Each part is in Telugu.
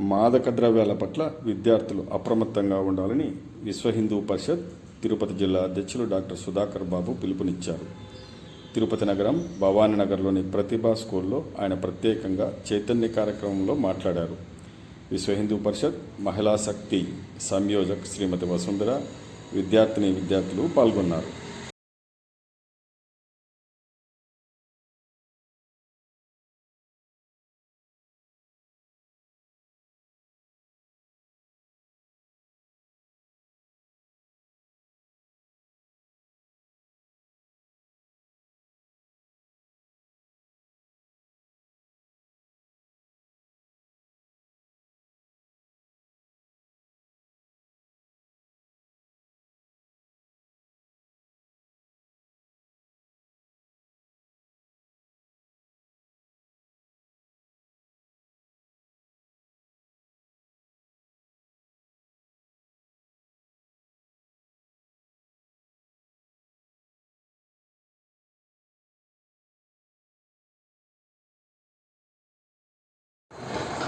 మాదక ద్రవ్యాల పట్ల విద్యార్థులు అప్రమత్తంగా ఉండాలని విశ్వ హిందూ పరిషత్ తిరుపతి జిల్లా అధ్యక్షులు డాక్టర్ సుధాకర్ బాబు పిలుపునిచ్చారు. తిరుపతి నగరం భవానీ నగర్లోని ప్రతిభా స్కూల్లో ఆయన ప్రత్యేకంగా చైతన్య కార్యక్రమంలో మాట్లాడారు. విశ్వ హిందూ పరిషత్ మహిళా శక్తి సంయోజక్ శ్రీమతి వసుంధర విద్యార్థిని విద్యార్థులు పాల్గొన్నారు.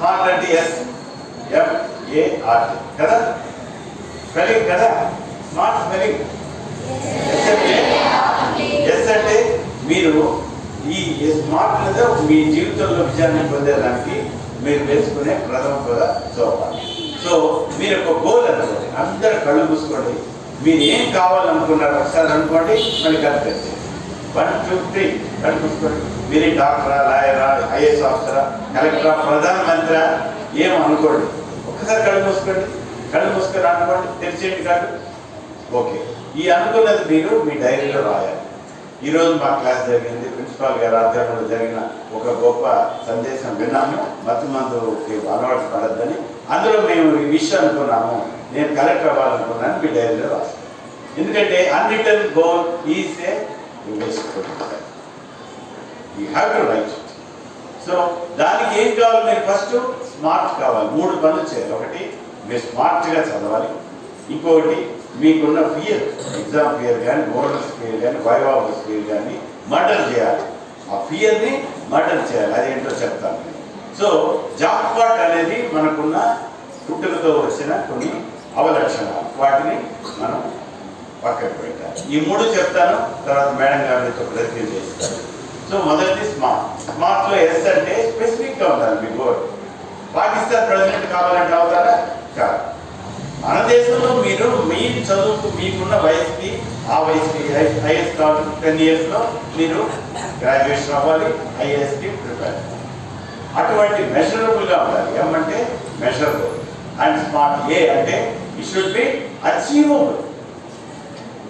స్మార్ట్ అంటే ఎస్ ఎఫ్ కదా? స్పెల్లింగ్ కదా? Smart spelling. ఎస్ అంటే ఎస్ అంటే మీరు ఈ స్మార్ట్ అనేది మీ జీవితంలో విజయాన్ని పొందేదానికి మీరు వేసుకునే ప్రథమ కూడా సోపానం సో మీరు ఒక గోల్ అనుకోండి అందరు కళ్ళు మూసుకోండి. మీరు ఏం కావాలనుకున్నారు ఒకసారి అనుకోండి మళ్ళీ కనిపించండి వన్ టూ త్రీ. కళ్ళు మీరు డాక్టరా లాయరా ఐఏఎస్ ఆఫీసరా కలెక్టరా ప్రధానమంత్రి ఏం అనుకోండి. ఒక్కసారి కళ్ళు మూసుకోండి. కళ్ళు మూసుకొని అనుకోండి తెరిచేయండి కాదు ఓకే. ఈ అనుకున్నది మీరు మీ డైరీలో రాయాలి. ఈరోజు మా క్లాస్ జరిగింది. ప్రిన్సిపాల్ గారు ఆధ్వర్యంలో జరిగిన ఒక గొప్ప సందేశం విన్నాము. మత్తు మందుకి అలవాటు పడద్దని. అందులో మేము ఈ విషయం అనుకున్నాము. నేను కలెక్టర్ అవ్వాలనుకున్నాను. మీ డైరీలో రాస్తాను ఎందుకంటే unwritten goal is a you have to write so దానికి ఏం కావాలి మీరు ఫస్ట్ స్మార్ట్ కావాలి. మూడు పనులు చేయాలి. ఒకటి మీరు స్మార్ట్గా చదవాలి. ఇంకొకటి మీకున్న ఫియర్ ఎగ్జామ్ ఫియర్ కానీ బోర్డర్స్ ఫియర్ కానీ వైవాబస్ ఫియర్ కానీ మర్డర్ చేయాలి. ఆ ఫియర్ని మర్డర్ చేయాలి. అదేంటో చెప్తాను. సో సో జాక్పాట్ అనేది మనకున్న పుట్టుకతో వచ్చిన కొన్ని అవలక్షణాలు. వాటిని మనం పక్కకు పెట్టాలి. ఈ మూడు చెప్తాను. తర్వాత మేడం గారితో ప్రయత్నం చేస్తాను సో మొదటిది స్మార్ట్ స్మార్ట్లో ఎస్ అంటే స్పెసిఫిక్గా ఉండాలి మీ గోల్ పాకిస్తాన్ ప్రెసిడెంట్ కావాలంటే అవుతారా? కాదు. మన దేశంలో మీరు మీ చదువుకు మీకున్న వయసుకి ఆ వయసుకి ఐఎస్ టెన్ టెన్ ఇయర్స్లో మీరు గ్రాడ్యుయేషన్ అవ్వాలి ఐఏఎస్కి ప్రిపేర్ అటువంటి మెజరబుల్గా ఉండాలి. ఏమంటే మెషరబుల్ అండ్ స్మార్ట్ ఏ అంటే ఇట్ షుడ్ బి అచీవబుల్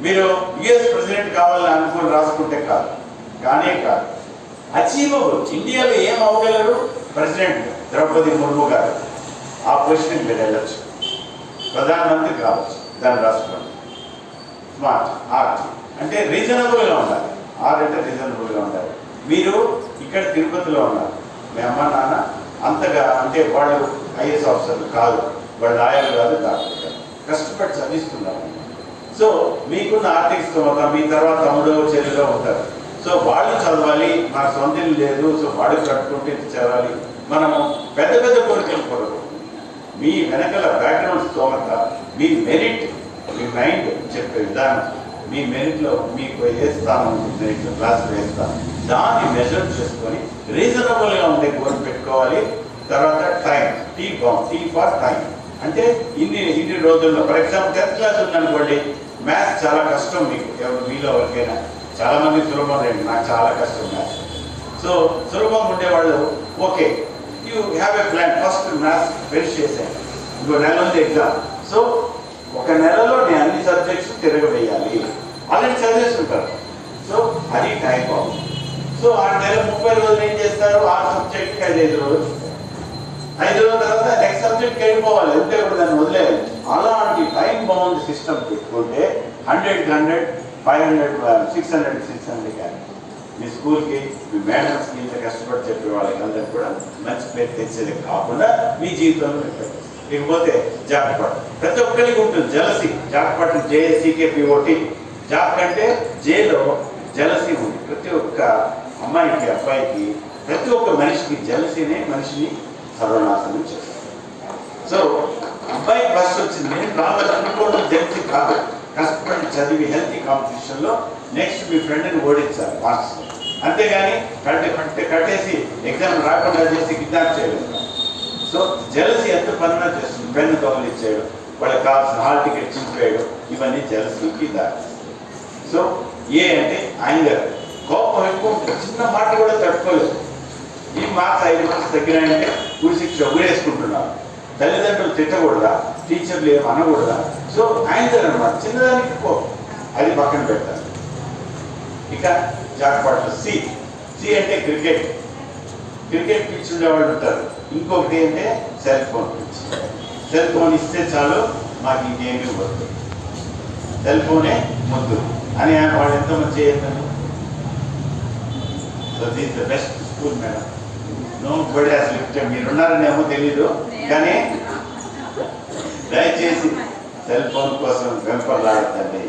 మీరు యుఎస్ ప్రెసిడెంట్ కావాలని అనుకుని రాసుకుంటే కాదు. కానే కాదు. అచీవబుల్ ఇండియాలో ఏం అవ్వగలరు ప్రెసిడెంట్ ద్రౌపది ముర్ము గారు. ఆ పొజిషన్ మీరు వెళ్ళచ్చు. ప్రధానమంత్రి కావచ్చు దాని రాష్ట్రం స్మార్ట్ ఆర్ట్ అంటే రీజనబుల్గా ఉండాలి. ఆర్ అంటే రీజనబుల్గా ఉండాలి. మీరు ఇక్కడ తిరుపతిలో ఉన్నారు. మీ అమ్మ నాన్న అంతగా అంటే వాళ్ళు ఐఏఎస్ ఆఫీసర్లు కాదు. వాళ్ళు లాయర్లు కాదు డాక్టర్ కాదు. కష్టపడి చదివిస్తున్నారు. సో మీకున్న ఆర్థిక స్తోమత మీ తర్వాత తమ్ముడో చెల్లిలో ఉంటారు. సో వాళ్ళు చదవాలి మన సొంత లేదు సో వాళ్ళు కట్టుకుంటే చదవాలి. మనము పెద్ద పెద్ద కోరికలు కొరకు మీ వెనకల బ్యాక్గ్రౌండ్ స్తోమత మీ మెరిట్ మీ మైండ్ చెప్పే విధానం మీ మెరిట్లో మీకు ఏ స్థానం మెరిట్ మెరిట్లో క్లాస్ వేస్తాను దాన్ని మెజర్ చేసుకొని రీజనబుల్గా ఉండే గోల్ పెట్టుకోవాలి. తర్వాత time T bound T for time అంటే ఇన్ని ఇన్ని రోజుల్లో ఫర్ ఎగ్జాంపుల్ టెన్త్ క్లాస్ ఉందనుకోండి మ్యాథ్స్ చాలా కష్టం మీకు ఎవరు మీలో ఎవరికైనా. చాలా మంది సులభం రండి నాకు చాలా కష్టం సో సులభం ఉండేవాళ్ళు okay you have a plan first maths finish చేశాను ఇంకో నెల ఉంది ఎగ్జామ్ సో ఒక నెలలో నేను అన్ని సబ్జెక్ట్స్ తిరగవేయాలి. ఆల్రెడీ చదివేస్తుంటారు సో అది టైం బాగుంది. సో ఆ నెల ముప్పై రోజులు ఏం చేస్తారు? ఆ సబ్జెక్ట్కి ఐదు రోజులు. ఐదు రోజుల తర్వాత నెక్స్ట్ సబ్జెక్ట్ వెళ్ళిపోవాలి. ఉంటే ఇప్పుడు దాన్ని వదిలేదు అలాంటి టైం బాగుంది సిస్టమ్ పెట్టుకుంటే hundred hundred five hundred six hundred six hundred కానీ మీ స్కూల్కి మీ మేడమ్స్కి ఇంత కష్టపడి చెప్పే వాళ్ళకి అందరికి కూడా మంచి పేరు తెచ్చేది కాకుండా మీ జీవితంలో పెట్టారు ఇకపోతే జాక్పాట్ ప్రతి ఒక్కరికి ఉంటుంది జలసి. జాక్పాట్ జేఏసీకే పిఓటి జాక్ కంటే జేలో జలసి ఉంది. ప్రతి ఒక్క అమ్మాయికి అబ్బాయికి ప్రతి ఒక్క మనిషికి జలసినే మనిషిని సర్వనాశనం చేస్తారు సో అబ్బాయి ఫస్ట్ వచ్చింది నేను రావాలనుకోవడం జల్సీ కాదు. కష్టపడి చదివి హెల్తీ కాంపిటీషన్లో నెక్స్ట్ మీ ఫ్రెండ్ని ఓడించాలి మార్క్స్ అంతేగాని కట్టే కట్టే కట్టేసి ఎగ్జామ్ రాకుండా చేసి కిడ్నాప్ చేయలేదు. సో జలసి ఎంత పనున్నా చేస్తుంది. పెన్ను తొలగిచ్చేయడం వాళ్ళకి కావాల్సిన హాల్ టికెట్ చింపేయడం ఇవన్నీ జలసీకి దారి. సో ఏ అంటే యాంగర్ కోపం ఎక్కువ చిన్న మాట కూడా తట్టుకోలేదు. ఈ మార్క్స్ ఐదు మార్క్స్ తగ్గినాయంటే ఉరి శిక్ష ఊరేసుకుంటున్నారు. తల్లిదండ్రులు తిట్టకూడదా? టీచర్లు ఏం అనకూడదా? సో ఆయన అనమాట చిన్నదానికి పో. అది పక్కన పెడతారు. ఇక జాక్పాట్లు సి. సి అంటే క్రికెట్. క్రికెట్ పిచ్ ఉండేవాళ్ళు ఉంటారు. ఇంకొకటి అంటే cell phone pitch. Cell phone ఇస్తే చాలు మాకు ఇంకేమీ వద్దు. సెల్ ఫోనే ముద్దు. అని వాళ్ళు ఎంతమంది చేయొద్దండి? So these the best school madam no బడి అసలు లిఫ్టెడ్ మీరు ఉన్నారనేమో తెలీదు. కానీ దయచేసి సెల్ ఫోన్ కోసం వెంపర్లాడద్దండి